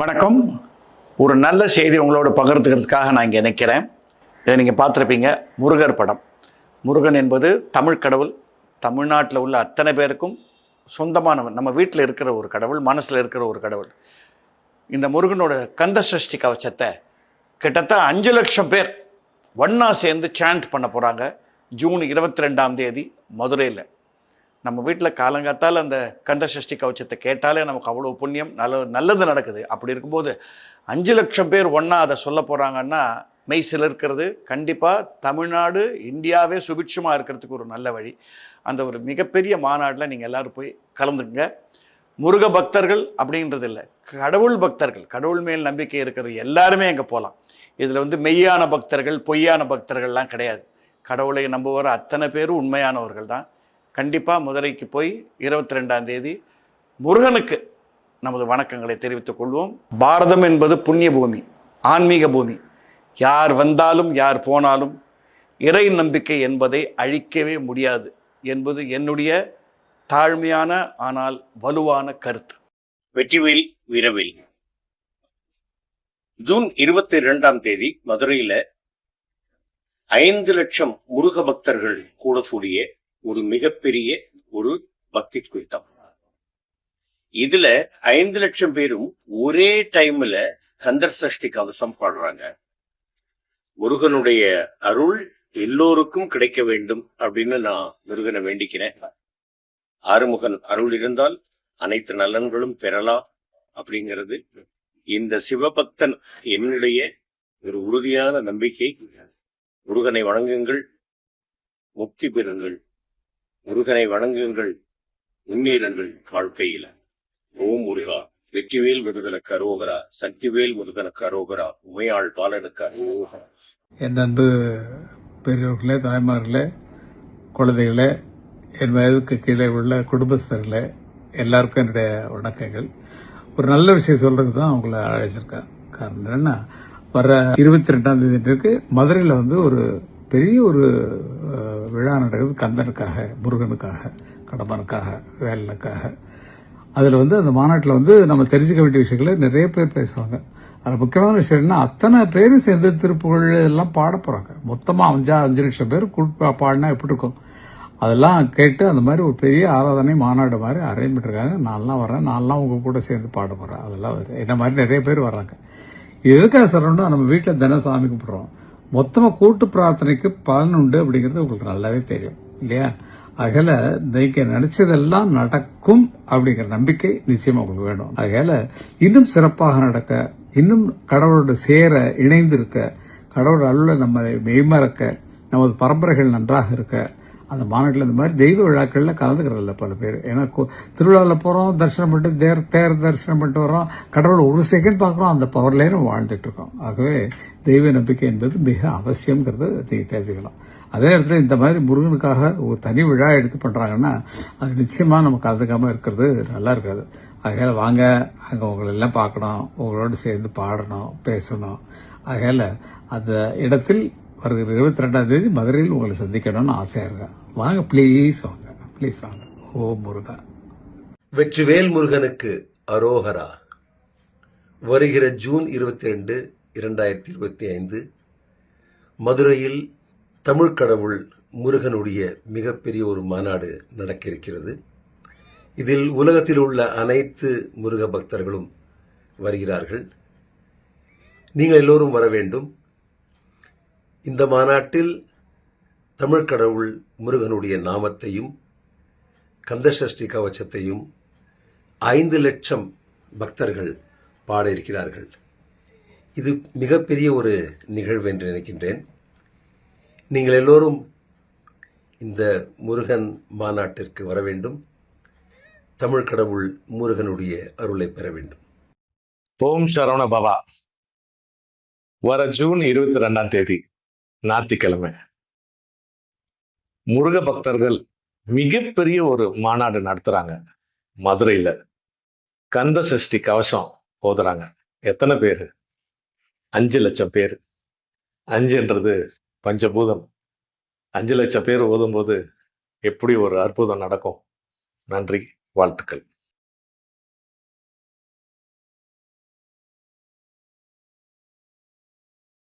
வணக்கம். ஒரு நல்ல செய்தி உங்களோட பகிர்ந்துக்கிறதுக்காக நான் இங்கே நிற்கிறேன். இதை நீங்கள் பார்த்துருப்பீங்க முருகர் படம். முருகன் என்பது தமிழ் கடவுள். தமிழ்நாட்டில் உள்ள அத்தனை பேருக்கும் சொந்தமானவன். நம்ம வீட்டில் இருக்கிற ஒரு கடவுள் மனசில் இருக்கிற ஒரு கடவுள். இந்த முருகனோட கந்த சஷ்டி கவச்சத்தை கிட்டத்தட்ட அஞ்சு லட்சம் பேர் ஒன்றா சேர்ந்து சாண்ட் பண்ண போகிறாங்க ஜூன் இருபத்தி ரெண்டாம் தேதி மதுரையில். நம்ம வீட்டில் காலங்காத்தால் அந்த கந்த சஷ்டி கவச்சத்தை கேட்டாலே நமக்கு அவ்வளோ புண்ணியம் நல்ல நல்லது நடக்குது. அப்படி இருக்கும்போது அஞ்சு லட்சம் பேர் ஒன்றா அதை சொல்ல போகிறாங்கன்னா மெய் சிலிர்க்கிறது கண்டிப்பாக தமிழ்நாடு இந்தியாவே சுபிட்சமாக இருக்கிறதுக்கு ஒரு நல்ல வழி. அந்த ஒரு மிகப்பெரிய மாநாட்டில் நீங்கள் எல்லாரும் போய் கலந்துங்க முருக பக்தர்கள் அப்படின்றது இல்லை கடவுள் பக்தர்கள் கடவுள் மேல் நம்பிக்கை இருக்கிற எல்லாருமே அங்கே போகலாம் இதில் வந்து மெய்யான பக்தர்கள் பொய்யான பக்தர்கள்லாம் கிடையாது. கடவுளை நம்புகிற அத்தனை பேரும் உண்மையானவர்கள் தான். கண்டிப்பாக மதுரைக்கு போய் இருபத்தி ரெண்டாம் தேதி முருகனுக்கு நமது வணக்கங்களை தெரிவித்துக் கொள்வோம். பாரதம் என்பது புண்ணிய பூமி ஆன்மீக பூமி. யார் வந்தாலும் யார் போனாலும் இறை நம்பிக்கை என்பதை அழிக்கவே முடியாது என்பது என்னுடைய தாழ்மையான ஆனால் வலுவான கருத்து. வெற்றிவேல் வீரவேல். ஜூன் இருபத்தி இரண்டாம் தேதி மதுரையில ஐந்து லட்சம் முருக பக்தர்கள் கூடக்கூடிய ஒரு மிகப்பெரிய ஒரு பக்தி கூட்டம். இதுல ஐந்து லட்சம் பேரும் ஒரே டைம்ல கந்தர் சஷ்டி கவசம் பாடுறாங்க. முருகனுடைய அருள் எல்லோருக்கும் கிடைக்க வேண்டும் அப்படின்னு நான் முருகனை வேண்டிக்கிறேன். ஆறுமுகன் அருள் இருந்தால் அனைத்து நலன்களும் பெறலாம் அப்படிங்கிறது இந்த சிவபக்தன் என்னுடைய ஒரு உறுதியான நம்பிக்கை. முருகனை வணங்குங்கள் முக்தி பெறுங்கள். முருகனை வணங்குங்கள். முன்னேறுங்கள் வாழ்க்கையில. ஓம் முருகா வெற்றிவேல் முருகனுக்கு அரோகரா சக்திவேல் முருகனுக்கு அரோகரா உமையாள் பாலனுக்கு அரோகரா. என் அன்பு பெரியோர்களே தாய்மார்களே குழந்தைகளே என் வயதுக்கு கீழே உள்ள குடும்பஸ்தர்களே எல்லாருக்கும் என்னுடைய வணக்கங்கள். ஒரு நல்ல விஷயம் சொல்றதுக்கு தான் உங்களை அழைச்சிருக்கேன். காரணம் என்னன்னா வர இருபத்தி ரெண்டாம் தேதிக்கு மதுரையில் வந்து ஒரு பெரிய ஒரு விழா நடக்குது கந்தனுக்காக முருகனுக்காக கடம்பனுக்காக வேலனுக்காக. அதில் வந்து அந்த மாநாட்டில் வந்து நம்ம தெரிஞ்சுக்க வேண்டிய விஷயங்களை நிறைய பேர் பேசுவாங்க. அதில் முக்கியமான விஷயம் என்ன அத்தனை பேரும் சேர்ந்து திருப்புகழ் எல்லாம் பாட போகிறாங்க மொத்தமாக அஞ்சா அஞ்சு லட்சம் பேர் கூட்டு பாடினா எப்படி இருக்கும்? அதெல்லாம் கேட்டு அந்த மாதிரி ஒரு பெரிய ஆராதனை மாநாடு மாதிரி அரேஞ்ச் பண்ணிருக்காங்க. நான்லாம் வரேன் நான்லாம் உங்கள் கூட சேர்ந்து பாட போகிறேன் அதெல்லாம் என்ன மாதிரி நிறைய பேர் வர்றாங்க. இது எதுக்காக சொல்கிறோம்னா நம்ம வீட்டில் தினம் சாமி கும்பிட்றோம். மொத்தமாக கூட்டு பிரார்த்தனைக்கு பலன் உண்டு அப்படிங்கிறது உங்களுக்கு நல்லாவே தெரியும் இல்லையா? அகல நீங்க நினைச்சதெல்லாம் நடக்கும் அப்படிங்கிற நம்பிக்கை நிச்சயமா உங்களுக்கு வேணும். அகல இன்னும் சிறப்பாக நடக்க இன்னும் கடவுளோட சேர இணைந்து இருக்க கடவுள் அருளை நம்ம மெய்மறக்க நமது பரம்பரைகள் நன்றாக இருக்க அந்த மாநாட்டில் இந்த மாதிரி தெய்வ விழாக்களில் கலந்துக்கிறதில்ல பல பேர். ஏன்னா திருவிழாவில் போகிறோம் தரிசனம் பண்ணிட்டு தேர் தேர் தரிசனம் பண்ணிட்டு வரோம் கடவுளை ஒரு செகண்ட் பார்க்குறோம் அந்த பவர்லேயே நம்ம வாழ்ந்துட்டு இருக்கோம். ஆகவே தெய்வ நம்பிக்கை என்பது மிக அவசியங்கிறது நீங்க தெரிஞ்சுக்கலாம். அதே இடத்துல இந்த மாதிரி முருகனுக்காக ஒரு தனி விழா எடுத்து பண்ணுறாங்கன்னா அது நிச்சயமாக நம்ம கலந்துக்காமல் இருக்கிறது நல்லா இருக்காது. ஆகையால வாங்க அங்கே உங்களெல்லாம் பார்க்கணும் உங்களோட சேர்ந்து பாடணும் பேசணும். அதனால் அந்த இடத்தில் வருகிற இருபத்தி ரெண்டாம் தேதி மதுரையில் உங்களை சந்திக்கணும்னு ஆசையாக இருக்கேன். வாங்க ப்ளீஸ் வாங்க ப்ளீஸ் வாங்க. ஓ முருகா. வெற்றிவேல் முருகனுக்கு அரோகரா. வருகிற ஜூன் இருபத்தி ரெண்டு இரண்டாயிரத்தி இருபத்தி ஐந்து மதுரையில் தமிழ் கடவுள் முருகனுடைய மிகப்பெரிய ஒரு மாநாடு நடக்க இருக்கிறது இதில் உலகத்தில் உள்ள அனைத்து முருக பக்தர்களும் வருகிறார்கள். நீங்கள் எல்லோரும் வர வேண்டும். இந்த மாநாட்டில் தமிழ் கடவுள் முருகனுடைய நாமத்தையும் கந்தசஷ்டி கவச்சத்தையும் ஐந்து லட்சம் பக்தர்கள் பாட இருக்கிறார்கள் இது மிகப்பெரிய ஒரு நிகழ்வு என்று நினைக்கின்றேன். நீங்கள் எல்லோரும் இந்த முருகன் மாநாட்டிற்கு வர வேண்டும். தமிழ் கடவுள் முருகனுடைய அருளை பெற வேண்டும். ஓம் சரவண பவா. வர ஜூன் இருபத்தி ரெண்டாம் தேதி ஞாயிற்றுக்கிழமை. முருக பக்தர்கள் மிகப்பெரிய ஒரு மாநாடு நடத்துகிறாங்க மதுரையில். கந்த சஷ்டி கவசம் ஓதுறாங்க எத்தனை பேர்? அஞ்சு லட்சம் பேர். அஞ்சுன்றது பஞ்சபூதம். அஞ்சு லட்சம் பேர் ஓதும்போது எப்படி ஒரு அற்புதம் நடக்கும்? நன்றி வாழ்த்துக்கள்.